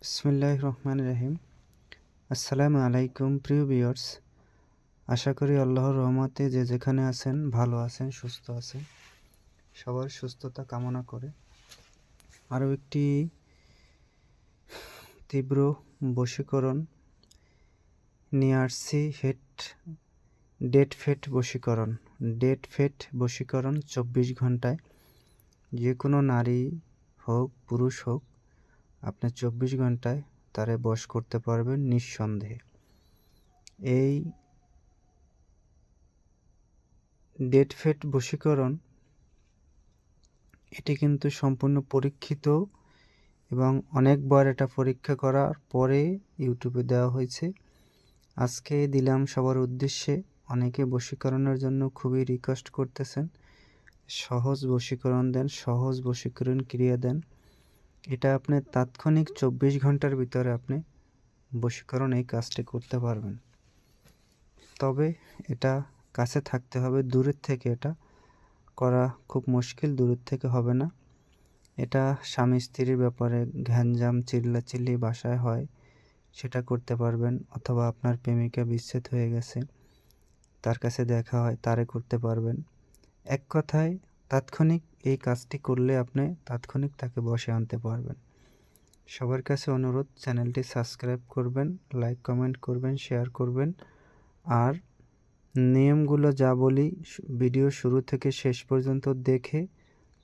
বিসমিল্লাহ রহমান রহিম। আসসালামু আলাইকুম প্রিয় বিয়ার্স আশা করি আল্লাহর রহমতে যে যেখানে আছেন, ভালো আছেন, সুস্থ আছেন। সবার সুস্থতা কামনা করে। আরও একটি তীব্র বশীকরণ নিয়ে আসছি, হেড, ডেট ফেট বশীকরণ। ডেট ফেট বশীকরণ চব্বিশ ঘন্টায়। যে কোনো নারী হোক, পুরুষ হোক আপনি চব্বিশ ঘন্টায় তারে বশ করতে পারবেন নিঃসন্দেহে। এই ডেট ফেট বশীকরণ, এটি কিন্তু সম্পূর্ণ পরীক্ষিত এবং অনেকবার এটা পরীক্ষা করার পরে ইউটিউবে দেওয়া হয়েছে। আজকে দিলাম সবার উদ্দেশ্যে, অনেকে বশীকরণের জন্য খুবই রিকোয়েস্ট করতেছেন। সহজ বশীকরণ দেন, সহজ বশীকরণ ক্রিয়া দেন। এটা আপনি তাৎক্ষণিক চব্বিশ ঘণ্টার ভিতরে আপনি বশীকরণ এই কাজটি করতে পারবেন। তবে এটা কাছে থাকতে হবে, দূরের থেকে এটা করা খুব মুশকিল, দূরের থেকে হবে না। এটা স্বামী স্ত্রীর ব্যাপারে ঘ্যানজাম চিল্লাচিল্লি বাসায় হয়, সেটা করতে পারবেন অথবা আপনার প্রেমিকা বিচ্ছেদ হয়ে গেছে, তার কাছে দেখা হয়, তারে করতে পারবেন। এক কথায় তাৎক্ষণিক এই কাজটি করলে আপনি তাৎক্ষণিক তাকে বসে আনতে পারবেন। সবার কাছে অনুরোধ, চ্যানেলটি সাবস্ক্রাইব করবেন, লাইক, কমেন্ট করবেন, শেয়ার করবেন। আর নিয়মগুলো যা বলি ভিডিও শুরু থেকে শেষ পর্যন্ত দেখে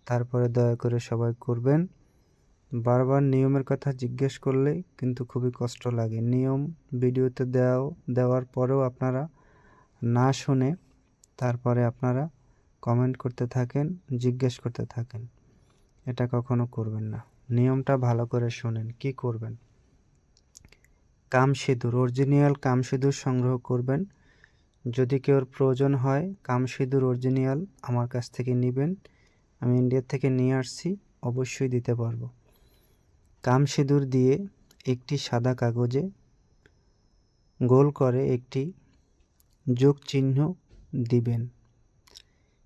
তারপরে দয়া করে সবাই করবেন। বারবার নিয়মের কথা জিজ্ঞেস করলে কিন্তু খুবই কষ্ট লাগে। নিয়ম ভিডিওতে দেওয়া দেওয়ার পরেও আপনারা না শুনে তারপরে আপনারা কমেন্ট করতে থাকেন, জিজ্ঞেস করতে থাকেন। এটা কখনো করবেন না। নিয়মটা ভালো করে শোনেন, কি করবেন? কাম সিঁদুর অরিজিনাল কাম সিঁদুর সংগ্রহ করবেন। যদি কেউর প্রয়োজন হয়, কাম সিঁদুর অরিজিনাল আমার কাছ থেকে নেবেন। আমি ইন্ডিয়া থেকে নিয়ে আসছি, অবশ্যই দিতে পারব। কাম সিঁদুর দিয়ে একটি সাদা কাগজে গোল করে একটি যোগ চিহ্ন দিবেন।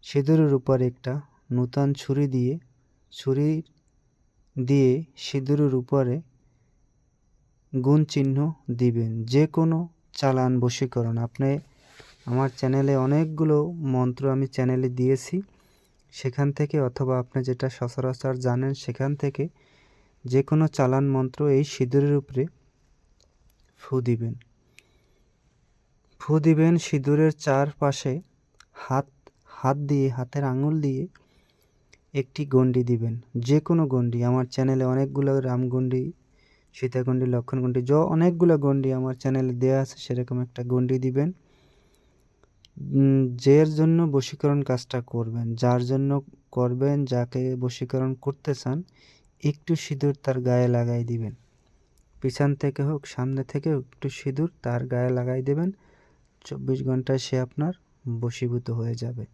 সিঁদুরের উপর একটা নূতন ছুরি দিয়ে ছুরি দিয়ে সিঁদুরের উপরে গুণ চিহ্ন দিবেন। যে কোনো চালান বশীকরণ। আপনি আমার চ্যানেলে অনেকগুলো মন্ত্র আমি চ্যানেলে দিয়েছি। সেখান থেকে অথবা আপনি যেটা সচরাচর জানেন, সেখান থেকে যে কোনো চালান মন্ত্র এই সিঁদুরের উপরে ফু দিবেন। ফু দিবেন সিঁদুরের চারপাশে হাত হাত দিয়ে, হাতের আঙুল দিয়ে একটি গণ্ডি দিবেন। যে কোনো গণ্ডি। আমার চ্যানেলে অনেকগুলো রামগণ্ডি সীতাগণ্ডি লক্ষণগণ্ডি য অনেকগুলো গণ্ডি আমার চ্যানেলে দেওয়া আছে, সেরকম একটা গণ্ডি দিবেন। যের জন্য বশীকরণ কাজটা করবেন, যার জন্য করবেন, যাকে বশীকরণ করতে চান, একটু সিঁদুর তার গায়ে লাগাই দিবেন। পিছন থেকে হোক, সামনে থেকে হোক, একটু সিঁদুর তার গায়ে লাগাই দেবেন। চব্বিশ ঘন্টায় সে আপনার বশীভূত হয়ে যাবে।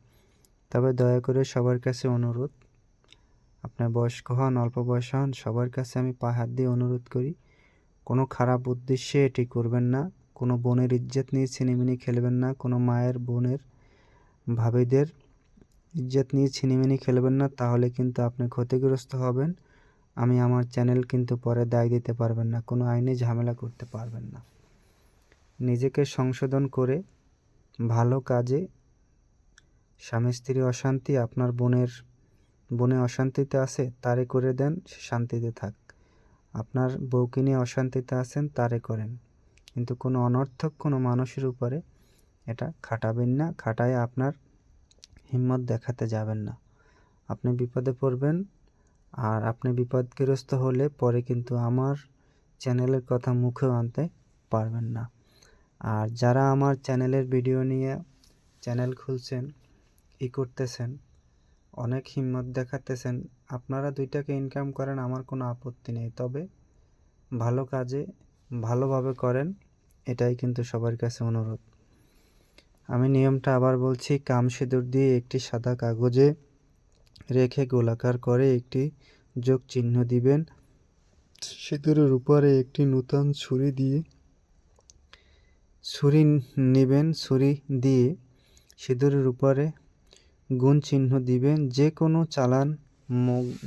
তবে দয়া করে সবার কাছে অনুরোধ। আপনার বয়স্ক হন, অল্প বয়স হন, সবার কাছে আমি পা হাত দিয়ে অনুরোধ করি, কোনো খারাপ উদ্দেশ্যে এটি করবেন না, কোনো বোনের ইজ্জত নিয়ে ছিনিমিনি খেলবেন না, কোনো মায়ের, বোনের, ভাবিদের ইজ্জত নিয়ে ছিনিমিনি খেলবেন না, তাহলে কিন্তু আপনি ক্ষতিগ্রস্ত হবেন, আমি আমার চ্যানেল কিন্তু পরে দায় দিতে পারবেন না, কোনো আইনে ঝামেলা করতে পারবেন না। নিজেকে সংশোধন করে ভালো কাজে স্বামী স্ত্রী অশান্তি আপনার বোনের, বনে অশান্তিতে আছে, তারে করে দেন, সে শান্তিতে থাক। আপনার বউকে নিয়ে অশান্তিতে আছেন, তারে করেন। কিন্তু কোনো অনর্থক, কোনো মানুষের উপরে এটা খাটাবেন না, খাটায় আপনার হিম্মত দেখাতে যাবেন না। আপনি বিপদে পড়বেন, আর আপনি বিপদগ্রস্ত হলে পরে কিন্তু আমার চ্যানেলের কথা মুখেও আনতে পারবেন না। আর যারা আমার চ্যানেলের ভিডিও নিয়ে চ্যানেল খুলছেন ই করতেছেন, অনেক হিম্মত দেখাতেছেন, আপনারা দুইটাকে ইনকাম করেন, আমার কোনো আপত্তি নেই। তবে ভালো কাজে ভালোভাবে করেন, এটাই কিন্তু সবার কাছে অনুরোধ। আমি নিয়মটা আবার বলছি, কাম সিঁদুর দিয়ে একটি সাদা কাগজে রেখে গোলাকার করে একটি যোগ চিহ্ন দিবেন। সিঁদুরের উপরে একটি নূতন ছুরি দিয়ে, ছুরি নেবেন, ছুরি দিয়ে সিঁদুরের উপরে গুণ চিহ্ন দিবেন যে কোনো চালান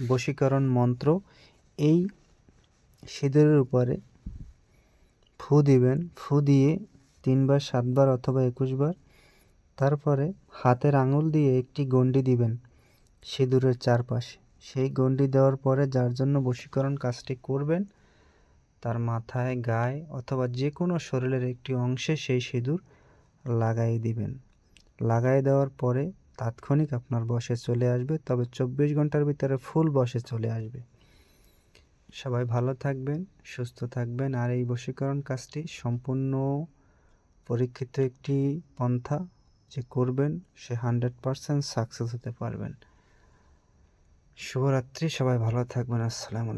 বশীকরণ মন্ত্র, এই সিঁদুরের উপরে ফু দিবেন। ফু দিয়ে তিনবার, সাতবার অথবা একুশবার তারপরে হাতের আঙুল দিয়ে একটি গণ্ডি দিবেন সিঁদুরের চারপাশে। সেই গণ্ডি দেওয়ার পরে যার জন্য বশীকরণ কাজটি করবেন, তার মাথায়, গায়ে অথবা যে কোনো শরীরের একটি অংশে সেই সিঁদুর লাগাই দিবেন। লাগাই দেওয়ার পরে তাৎক্ষণিক আপনার বসে চলে আসবে, তবে চব্বিশ ঘণ্টার ভিতরে ফুল বসে চলে আসবে। সবাই ভালো থাকবেন, সুস্থ থাকবেন, আর এই বশীকরণ কাজটি সম্পূর্ণ পরীক্ষিত একটি পন্থা যে করবেন, সে হান্ড্রেড পারসেন্ট সাকসেস হতে পারবেন। শুভরাত্রি, সবাই ভালো থাকবেন, আসসালামু আলাইকুম।